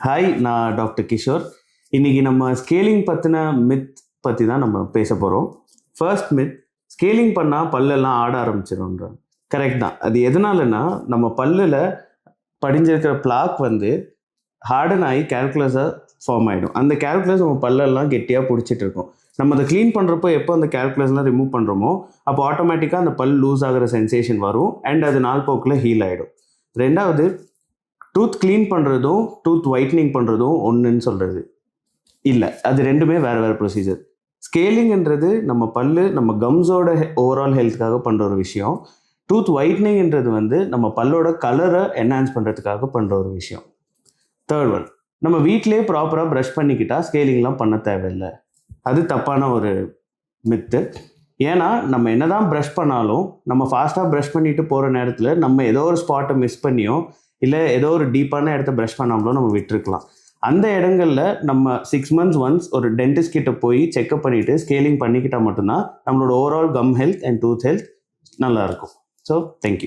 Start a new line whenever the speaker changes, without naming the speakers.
Hi நான் doctor Kishore இன்னைக்கு நம்ம ஸ்கேலிங் பற்றின மித் பற்றி தான் நம்ம பேச போகிறோம் ஃபர்ஸ்ட் மித் ஸ்கேலிங் பண்ணால் பல்லெல்லாம் ஆட ஆரம்பிச்சிடும்ன்றாங்க கரெக்ட் தான். அது எதனாலனா நம்ம பல்லில் படிஞ்சிருக்கிற பிளாக் வந்து ஹார்டன் ஆகி கேல்குலஸாக ஃபார்ம் ஆகிடும் அந்த கேல்குலஸ் நம்ம பல்லெல்லாம் கெட்டியாக பிடிச்சிட்டு இருக்கும். நம்ம அதை க்ளீன் பண்ணுறப்போ எப்போ அந்த கேல்குலஸ்லாம் ரிமூவ் பண்ணுறோமோ அப்போ ஆட்டோமேட்டிக்காக அந்த பல் லூஸ் ஆகிற சென்சேஷன் வரும் அண்ட் அது நாள் போக்கில் ஹீல் ஆகிடும் ரெண்டாவது டூத் க்ளீன் பண்ணுறதும் டூத் ஒயிட்னிங் பண்ணுறதும் ஒன்றுன்னு சொல்கிறது இல்லை அது ரெண்டுமே வேறு வேறு ப்ரொசீஜர் ஸ்கேலிங்ன்றது நம்ம பல்லு நம்ம கம்ஸோட ஓவரால் ஹெல்த்துக்காக பண்ணுற ஒரு விஷயம். டூத் ஒயிட்னிங்ன்றது வந்து நம்ம பல்லோட கலரை என்ஹான்ஸ் பண்ணுறதுக்காக பண்ணுற ஒரு விஷயம். தேர்ட் ஒன் நம்ம வீட்டிலே ப்ராப்பராக ப்ரஷ் பண்ணிக்கிட்டால் ஸ்கேலிங்லாம் பண்ண தேவையில்லை. அது தப்பான ஒரு மித்து ஏன்னா நம்ம என்ன தான் ப்ரஷ் பண்ணாலும் நம்ம ஃபாஸ்ட்டாக ப்ரஷ் பண்ணிட்டு போகிற நேரத்தில் நம்ம ஏதோ ஒரு ஸ்பாட்டை மிஸ் பண்ணியோ இல்லை ஏதோ ஒரு டீப்பான இடத்த ப்ரஷ் பண்ணாமலோ நம்ம விட்டுருக்கலாம். அந்த இடங்கள்ல நம்ம சிக்ஸ் மந்த்ஸ் ஒன்ஸ் ஒரு டென்டிஸ்ட் கிட்ட போய் செக்அப் பண்ணிட்டு ஸ்கேலிங் பண்ணிக்கிட்டால் மட்டும்தான் நம்மளோட overall gum health and tooth health நல்லா இருக்கும். So thank you